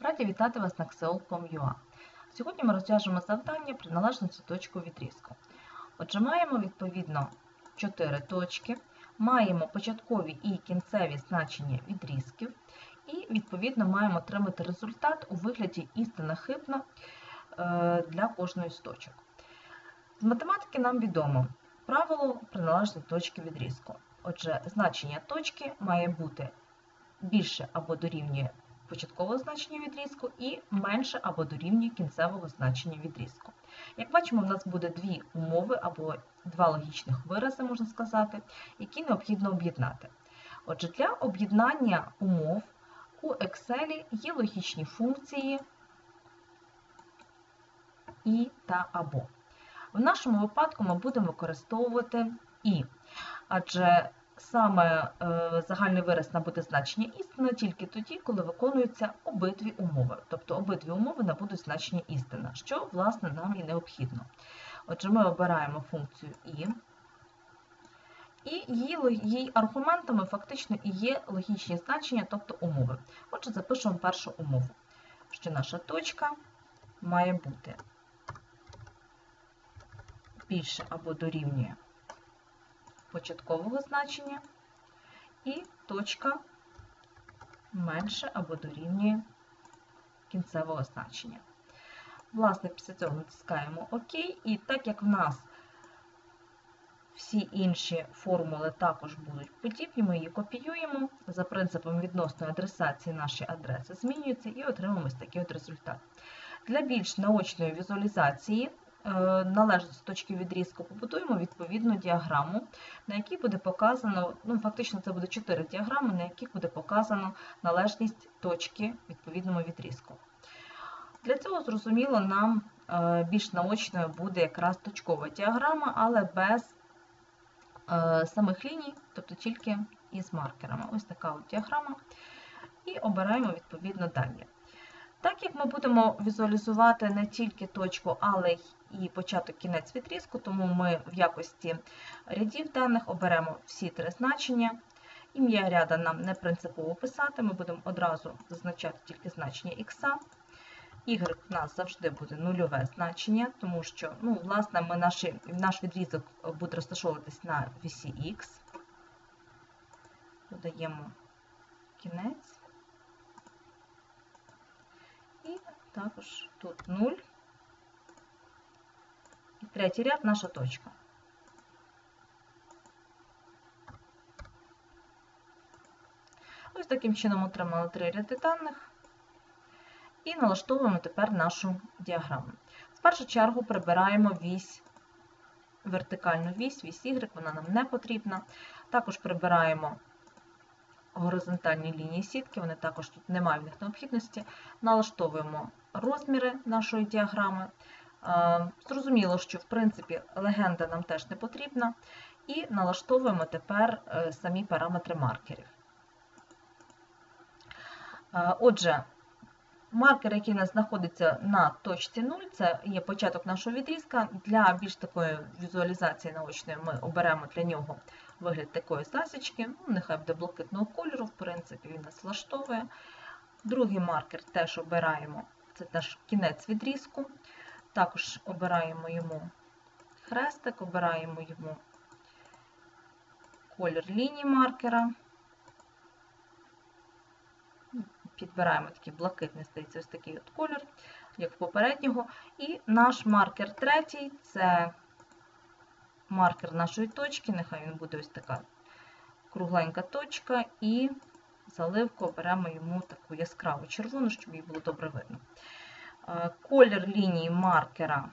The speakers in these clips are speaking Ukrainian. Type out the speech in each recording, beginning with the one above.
Раді вітати вас на Xeol.com.ua. Сьогодні ми розв'яжемо завдання при належності точку відрізку. Отже, маємо відповідно 4 точки, маємо початкові і кінцеві значення відрізків, і відповідно маємо отримати результат у вигляді істина хибна е, для кожної з точок. З математики нам відомо правило приналежної точки відрізку. Отже, значення точки має бути більше або дорівнює початкового значення відрізку і менше або дорівнює кінцевого значення відрізку. Як бачимо, в нас буде дві умови або два логічних вирази, можна сказати, які необхідно об'єднати. Отже, для об'єднання умов у Excel є логічні функції і та або. В нашому випадку ми будемо використовувати і, адже саме е, загальний вираз набуде значення істина тільки тоді, коли виконуються обидві умови. Тобто обидві умови набудуть значення істина, що, власне, нам і необхідно. Отже, ми обираємо функцію і, і її, її аргументами фактично і є логічні значення, тобто умови. Отже, запишемо першу умову, що наша точка має бути більше або дорівнює початкового значення, і точка менше або дорівнює кінцевого значення. Власне, після цього натискаємо ОК, і так як в нас всі інші формули також будуть подібні, ми її копіюємо. За принципом відносної адресації наші адреси змінюються і отримаємо ось такий от результат. Для більш наочної візуалізації Е, належності точки відрізку, побудуємо відповідну діаграму, на якій буде показано, ну фактично це буде 4 діаграми, на яких буде показано належність точки відповідному відрізку. Для цього, зрозуміло, нам е, більш наочною буде якраз точкова діаграма, але без е, самих ліній, тобто тільки із маркерами. Ось така от діаграма. І обираємо відповідно далі. Так як ми будемо візуалізувати не тільки точку, але і початок кінець відрізку, тому ми в якості рядів даних оберемо всі три значення. Ім'я ряда нам не принципово писати, ми будемо одразу зазначати тільки значення х. Y в нас завжди буде нульове значення, тому що ну, власне, ми наші, наш відрізок буде розташовуватись на вісі Х. Додаємо кінець. І також тут 0. І третій ряд наша точка. Ось таким чином отримали три ряди даних. І налаштовуємо тепер нашу діаграму. В першу чергу прибираємо вісь, вертикальну вісь, вісь Y, вона нам не потрібна. Також прибираємо горизонтальні лінії сітки, вони також тут немає в них необхідності. Налаштовуємо розміри нашої діаграми. Зрозуміло, що в принципі легенда нам теж не потрібна, і налаштовуємо тепер е, самі параметри маркерів. Отже, маркер, який у нас знаходиться на точці 0, це є початок нашого відрізка. Для більш такої візуалізації наочної ми оберемо для нього вигляд такої засічки, ну, нехай буде блакитного кольору, в принципі, він нас влаштовує. Другий маркер теж обираємо, це наш кінець відрізку. Також обираємо йому хрестик, обираємо йому колір лінії маркера. Підбираємо такий блакитний, здається, ось такий от колір, як в попереднього. І наш маркер третій це маркер нашої точки, нехай він буде ось така кругленька точка, і заливку оберемо йому таку яскраву червону, щоб її було добре видно. Е, колір лінії маркера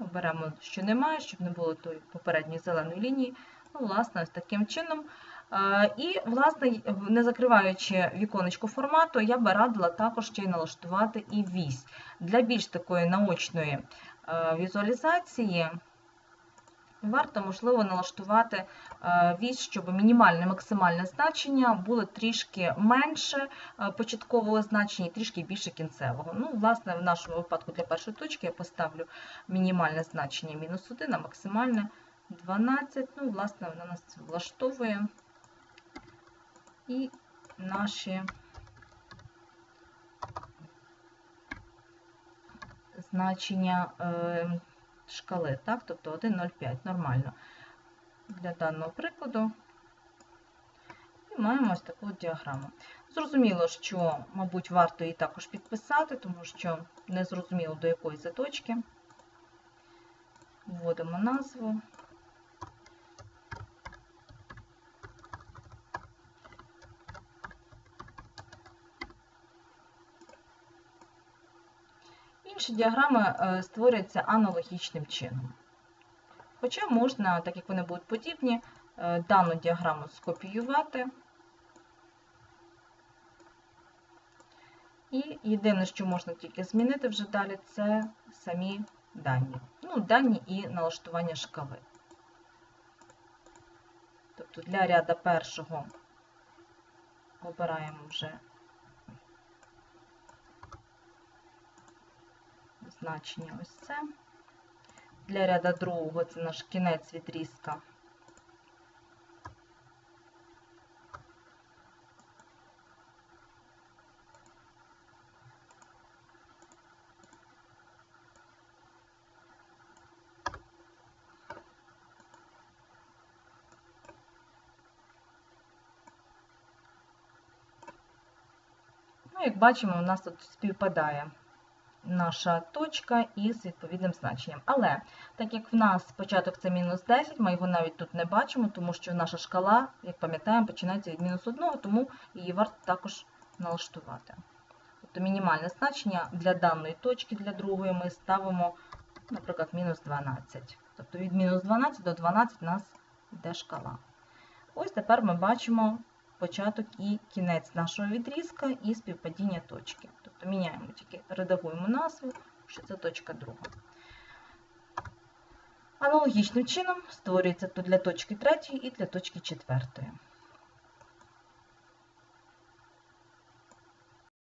оберемо, що немає, щоб не було тої попередньої зеленої лінії. Ну, власне, ось таким чином. Е, і, власне, не закриваючи віконечко формату, я би радила також ще й налаштувати і вісь. Для більш такої наочної е, візуалізації варто, можливо, налаштувати е, вісь, щоб мінімальне максимальне значення було трішки менше е, початкового значення і трішки більше кінцевого. Ну, власне, в нашому випадку для першої точки я поставлю мінімальне значення мінус 1, а максимальне 12. Ну, власне, вона нас влаштовує. І наші значення е, шкали, так? тобто 1,05, нормально. Для даного прикладу і маємо ось таку діаграму. Зрозуміло, що, мабуть, варто її також підписати, тому що не зрозуміло до якої заточки. Вводимо назву. Інші діаграми е, створюються аналогічним чином. Хоча можна, так як вони будуть подібні, е, дану діаграму скопіювати. І єдине, що можна тільки змінити вже далі, це самі дані. Ну, дані і налаштування шкали. Тобто для ряда першого обираємо вже значення ось це. Для ряда другого це наш кінець відрізка. Ну, як бачимо, у нас тут співпадає наша точка із відповідним значенням. Але так як в нас початок це мінус 10, ми його навіть тут не бачимо, тому що наша шкала, як пам'ятаємо, починається від мінус 1, тому її варто також налаштувати. Тобто мінімальне значення для даної точки, для другої, ми ставимо, наприклад, мінус 12. Тобто від мінус 12 до 12 у нас йде шкала. Ось тепер ми бачимо початок і кінець нашого відрізка і співпадіння точки. Тобто міняємо тільки, редагуємо назву, що це точка друга. Аналогічним чином створюється для точки третьої і для точки четвертої.